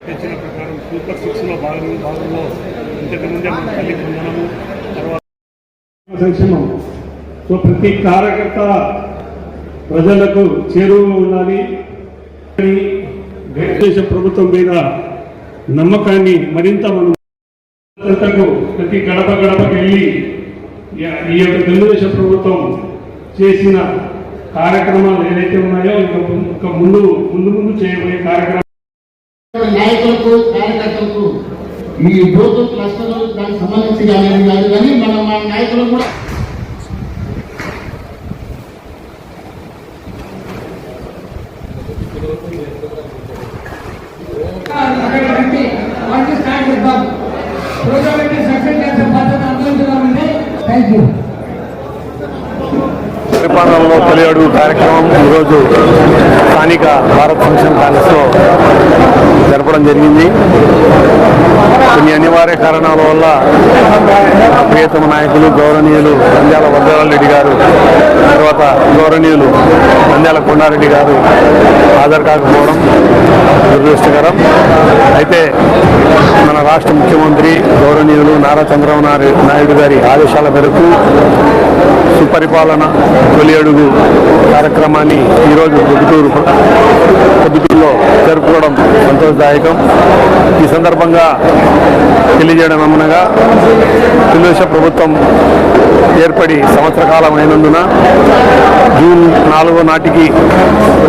తెచ్చిన ప్రకారం సూపర్ సిక్స్లో భాగం భాగంలో ఇంతకుముందే మన తల్లి పొందడము తర్వాత సంక్షేమం సో ప్రతి కార్యకర్త ప్రజలకు చేరువ ఉండాలి. భారతదేశ ప్రభుత్వం మీద నమ్మకాన్ని మరింత మనం ప్రతి గడప గడపకి వెళ్ళి ఈ- యొక్క తెలుగుదేశం ప్రభుత్వం చేసిన కార్యక్రమాలు ఏదైతే ఉన్నాయో ఇంకా ముందు ముందు ముందు చేయబోయే కార్యక్రమాలు కార్యకర్తలకు ఈ బూత్ క్లస్టర్ దానికి సంబంధించి కానీ కాదు కానీ మన మన నాయకులు కూడా Thank you. పరిపాలనలో తొలి అడుగు కార్యక్రమం ఈరోజు స్థానిక భారత్ ఫంక్షన్ ప్యాలెస్లో జరపడం జరిగింది. కొన్ని అనివార్య కారణాల వల్ల ప్రియతమ నాయకులు గౌరవనీయులు నంద్యాల వరదరాల రెడ్డి గారు తర్వాత గౌరవనీయులు నంద్యాల కొండారెడ్డి గారు హాజరు కాకపోవడం దురదృష్టకరం. అయితే మన రాష్ట్ర ముఖ్యమంత్రి గౌరవనీయులు నారా చంద్రబాబు నాయుడు గారి ఆదేశాల మేరకు సుపరిపాలన తొలి అడుగు కార్యక్రమాన్ని ఈరోజు పొద్దుటూరు పొద్దుటూరులో జరుపుకోవడం సంతోషదాయకం. ఈ సందర్భంగా తెలియజేయడం ఏమనగా తెలుగుదేశం ప్రభుత్వం ఏర్పడి సంవత్సర కాలం అయినందున జూన్ నాలుగో నాటికి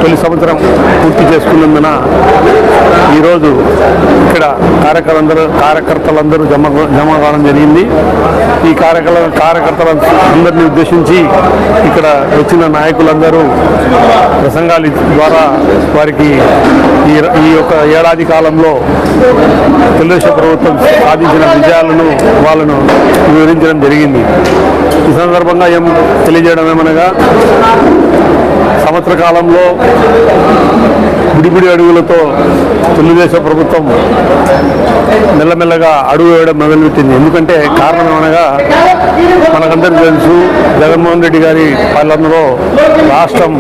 తొలి సంవత్సరం పూర్తి చేసుకున్నందున ఈరోజు ఇక్కడ కార్యకర్తలందరూ కార్యకర్తలందరూ జమ జమ కావడం జరిగింది. ఈ కార్యకర్త కార్యకర్తల అందరినీ ఉద్దేశించి ఇక్కడ వచ్చిన నాయకులందరూ ప్రసంగాల ద్వారా వారికి ఈ ఈ యొక్క ఏడాది కాలంలో తెలుగుదేశం ప్రభుత్వం సాధించిన విజయాలను వాళ్ళను వివరించడం జరిగింది. ఈ సందర్భంగా ఏం తెలియజేయడం ఏమనగా సంవత్సర కాలంలో బుడిబుడి అడుగులతో తెలుగుదేశం ప్రభుత్వం మెల్లమెల్లగా అడుగు వేయడం మొదలుపెట్టింది. ఎందుకంటే కారణం అనగా మనకందరికీ తెలుసు జగన్మోహన్ రెడ్డి గారి పాలనలో రాష్ట్రం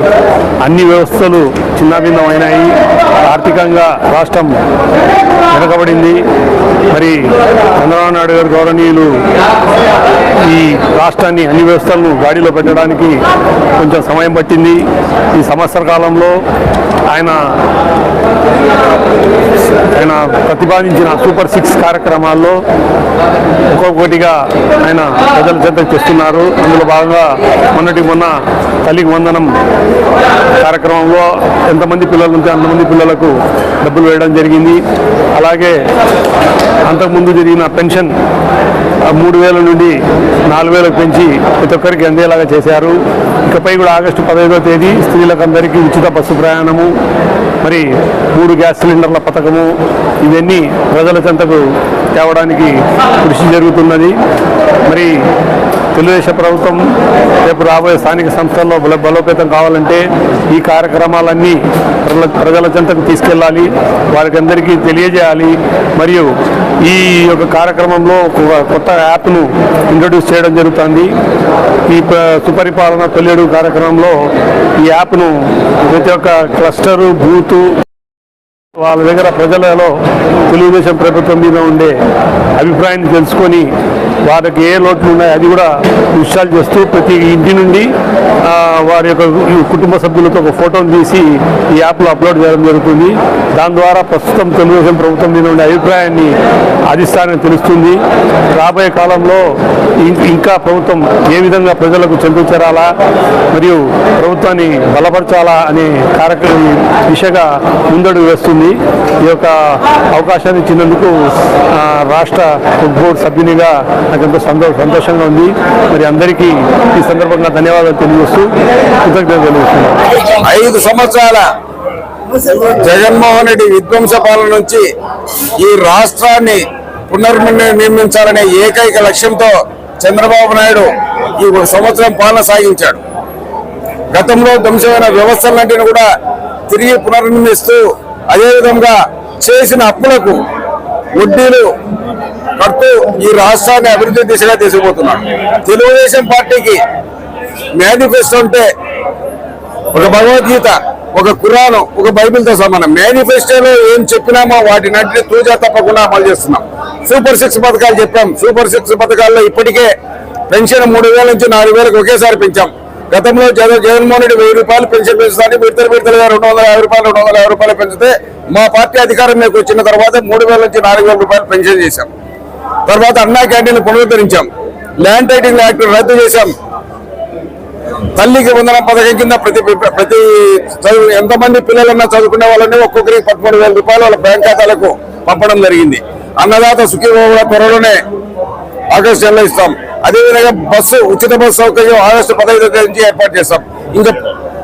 అన్ని వ్యవస్థలు చిన్నాభిన్నమైనాయి ఆర్థికంగా రాష్ట్రం వెనకబడింది. మరి చంద్రబాబు నాయుడు గారు గౌరవనీయులు ఈ రాష్ట్రాన్ని అన్ని వ్యవస్థలను గాడిలో పెట్టడానికి కొంచెం సమయం పట్టింది. ఈ సంవత్సర కాలంలో ఆయన ఆయన ప్రతిపాదించిన సూపర్ సిక్స్ కార్యక్రమాల్లో ఒక్కొక్కటిగా ఆయన ప్రజల చెంత చేస్తున్నారు. అందులో భాగంగా మొన్నటి మొన్న తల్లికి వందనం కార్యక్రమంలో ఎంతమంది పిల్లలు ఉంటే అంతమంది పిల్లలకు డబ్బులు వేయడం జరిగింది. అలాగే అంతకుముందు జరిగిన పెన్షన్ ఆ మూడు వేల నుండి నాలుగు వేలకు పెంచి ప్రతి ఒక్కరికి అందేలాగా చేశారు. ఇకపై కూడా ఆగస్టు పదహైదో తేదీ స్త్రీలకు అందరికీ ఉచిత బస్సు ప్రయాణము మరి మూడు గ్యాస్ సిలిండర్ల పథకము ఇవన్నీ ప్రజల చెంతకు తేవడానికి కృషి జరుగుతున్నది. మరి తెలుగుదేశం ప్రభుత్వం రేపు రాబోయే స్థానిక సంస్థల్లో బల బలోపేతం కావాలంటే ఈ కార్యక్రమాలన్నీ ప్రజల ప్రజల చెంతకు తీసుకెళ్ళాలి. వారికి అందరికీ తెలియజేయాలి. మరియు ఈ యొక్క కార్యక్రమంలో ఒక కొత్త యాప్ను ఇంట్రడ్యూస్ చేయడం జరుగుతుంది. ఈ ప- సుపరిపాలన తొలిడు కార్యక్రమంలో ఈ యాప్ను ప్రతి ఒక్క క్లస్టరు బూతు వాళ్ళ దగ్గర ప్రజలలో తెలుగుదేశం ప్రభుత్వం మీద ఉండే అభిప్రాయాన్ని తెలుసుకొని వారికి ఏ లోట్లు ఉన్నాయో అది కూడా ఇన్స్టాల్ చేస్తూ ప్రతి ఇంటి నుండి వారి యొక్క కుటుంబ సభ్యులతో ఒక ఫోటోను తీసి ఈ యాప్లో అప్లోడ్ చేయడం జరుగుతుంది. దాని ద్వారా ప్రస్తుతం తెలుగుదేశం ప్రభుత్వం మీద ఉండే అభిప్రాయాన్ని అధిస్తానని తెలుస్తుంది. రాబోయే కాలంలో ఇంకా ప్రభుత్వం ఏ విధంగా ప్రజలకు చెందు చేరాలా మరియు ప్రభుత్వాన్ని బలపరచాలా అనే కార్యక్రమం దిశగా ముందడుగు వేస్తుంది. ఈ యొక్క అవకాశాన్ని ఇచ్చినందుకు రాష్ట్ర బోర్డు సభ్యునిగా నాకు ఎంతో సంతో సంతోషంగా ఉంది. మరి అందరికీ ఈ సందర్భంగా ధన్యవాదాలు తెలియజేస్తూ కృతజ్ఞతలు తెలియజేస్తున్నాను. ఐదు సంవత్సరాల జగన్మోహన్ రెడ్డి విధ్వంస పాలన నుంచి ఈ రాష్ట్రాన్ని పునర్నిర్మించాలనే ఏకైక లక్ష్యంతో చంద్రబాబు నాయుడు ఈ ఒక సంవత్సరం పాలన సాగించాడు. గతంలో ధ్వంసమైన వ్యవస్థలన్నింటిని కూడా తిరిగి పునర్నిర్మిస్తూ అదేవిధంగా చేసిన అప్పులకు వడ్డీలు కడుతూ ఈ రాష్ట్రాన్ని అభివృద్ధి దిశగా తీసుకుపోతున్నాడు. తెలుగుదేశం పార్టీకి మేనిఫెస్టో అంటే ఒక భగవద్గీత ఒక కురాను ఒక బైబిల్తో సమానం మేనిఫెస్టోలో ఏం చెప్పినామో వాటిని అంటే తూజా తప్పకుండా అమలు చేస్తున్నాం. సూపర్ సిక్స్ పథకాలు చెప్పాం. సూపర్ సిక్స్ పథకాల్లో ఇప్పటికే పెన్షన్ మూడు వేల నుంచి నాలుగు వేలకు ఒకేసారి పెంచాం. గతంలో జగన్ జగన్మోహన్ రెడ్డి వెయ్యి రూపాయలు పెన్షన్ పెంచుతాను విడతలు విడతలుగా రెండు వందల యాభై రూపాయలు రెండు వందల యాభై రూపాయలు పెంచితే మా పార్టీ అధికారంలోకి వచ్చిన తర్వాత మూడు వేల నుంచి నాలుగు వేల రూపాయలు పెన్షన్ చేశాం. తర్వాత అన్నా క్యాంటీన్లు పునరుద్ధరించాం. ల్యాండ్ టైటింగ్ యాక్ట్ రద్దు చేశాం. తల్లికి వందల పథకం కింద ప్రతి ప్రతి చదువు ఎంతమంది పిల్లలన్నా చదువుకునే వాళ్ళని ఒక్కొక్కరికి పదమూడు వేల రూపాయలు వాళ్ళ బ్యాంక్ ఖాతాలకు పంపడం జరిగింది. అన్నదాత సుఖీభావ త్వరలోనే ఆగస్టు నెలలో ఇస్తాం. అదేవిధంగా బస్సు ఉచిత బస్సు సౌకర్యం ఆగస్టు పదహైదు నుంచి ఏర్పాటు చేస్తాం. ఇంకా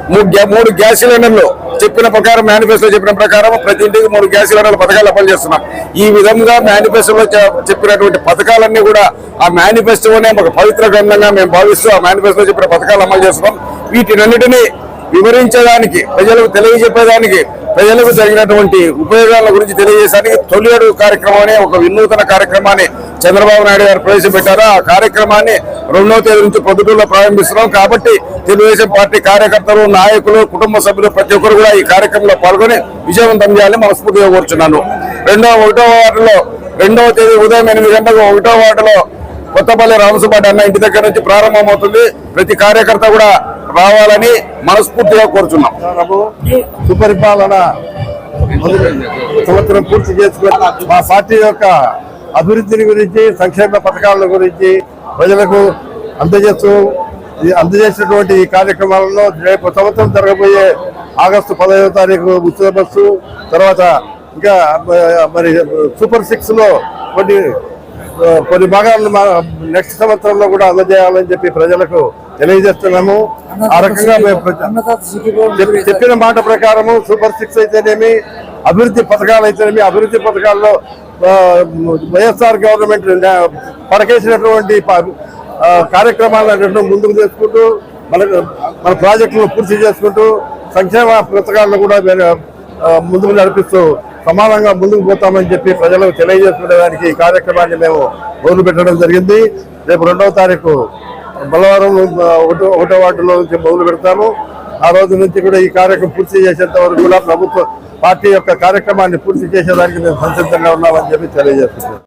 మూడు గ్యా- మూడు గ్యాస్ సిలిండర్లు చెప్పిన ప్రకారం మేనిఫెస్టో చెప్పిన ప్రకారం ప్రతి ఇంటికి మూడు గ్యాస్ సిలిండర్ల పథకాలు అమలు చేస్తున్నాం ఈ విధంగా మేనిఫెస్టోలో చెప్పినటువంటి పథకాలన్నీ కూడా ఆ మేనిఫెస్టోనే ఒక పవిత్ర గ్రంథంగా మేము భావిస్తూ ఆ మేనిఫెస్టో చెప్పిన పథకాలు అమలు చేస్తున్నాం. వీటినన్నిటినీ వివరించడానికి ప్రజలకు తెలియజెప్పేదానికి ప్రజలకు జరిగినటువంటి ఉపయోగాల గురించి తెలియజేయడానికి తొలి అడుగు కార్యక్రమం అనే ఒక వినూతన కార్యక్రమాన్ని చంద్రబాబు నాయుడు గారు ప్రవేశపెట్టారు? ఆ కార్యక్రమాన్ని రెండవ తేదీ నుంచి పొద్దుటూరులో ప్రారంభిస్తున్నాం కాబట్టి తెలుగుదేశం పార్టీ కార్యకర్తలు నాయకులు కుటుంబ సభ్యులు ప్రతి ఒక్కరు కూడా ఈ కార్యక్రమంలో పాల్గొని విజయవంతం చేయాలని మనస్ఫూర్తిగా కోరుచున్నాను. రెండవ ఒకటో వార్డులో రెండవ తేదీ ఉదయం ఎనిమిది గంటలకు ఒకటో వార్డులో కొత్తపల్లి రామసుబాటి అన్న ఇంటి దగ్గర నుంచి ప్రారంభమవుతుంది. ప్రతి కార్యకర్త కూడా రావాలని మనస్ఫూర్తిగా కోరుచున్నాం. సుపరిపాలన సంవత్సరం పూర్తి చేసుకుని మా పార్టీ యొక్క అభివృద్ధిని గురించి సంక్షేమ పథకాల గురించి ప్రజలకు అందజేస్తూ అందజేసినటువంటి ఈ కార్యక్రమాలలో రేపు సంవత్సరం జరగబోయే ఆగస్టు పదహైదో తారీఖు ఉచిత బస్సు తర్వాత ఇంకా మరి సూపర్ సిక్స్లో కొన్ని కొన్ని భాగాలను నెక్స్ట్ సంవత్సరంలో కూడా అందజేయాలని చెప్పి ప్రజలకు తెలియజేస్తున్నాము. ఆ రకంగా చెప్పిన మాట ప్రకారము సూపర్ సిక్స్ అయితేనేమి అభివృద్ధి పథకాలు అయితేనేమి అభివృద్ధి పథకాల్లో వైఎస్ఆర్ గవర్నమెంట్ పడకేసినటువంటి కార్యక్రమాలను ముందుకు చేసుకుంటూ మన మన ప్రాజెక్టులను పూర్తి చేసుకుంటూ సంక్షేమ పథకాలను కూడా ముందుకు నడిపిస్తూ సమానంగా ముందుకు పోతామని చెప్పి ప్రజలకు తెలియజేసుకునేదానికి ఈ కార్యక్రమాన్ని మేము మొదలు పెట్టడం జరిగింది. రేపు రెండవ తారీఖు బలవారం ఒకటో ఒకటో వార్డులో నుంచి మొదలు పెడతాము. ఆ రోజు నుంచి కూడా ఈ కార్యక్రమం పూర్తి చేసేంత వరకు కూడా ప్రభుత్వ పార్టీ యొక్క కార్యక్రమాన్ని పూర్తి చేసేదానికి మేము సంసిద్ధంగా ఉన్నామని చెప్పి తెలియజేస్తున్నాం.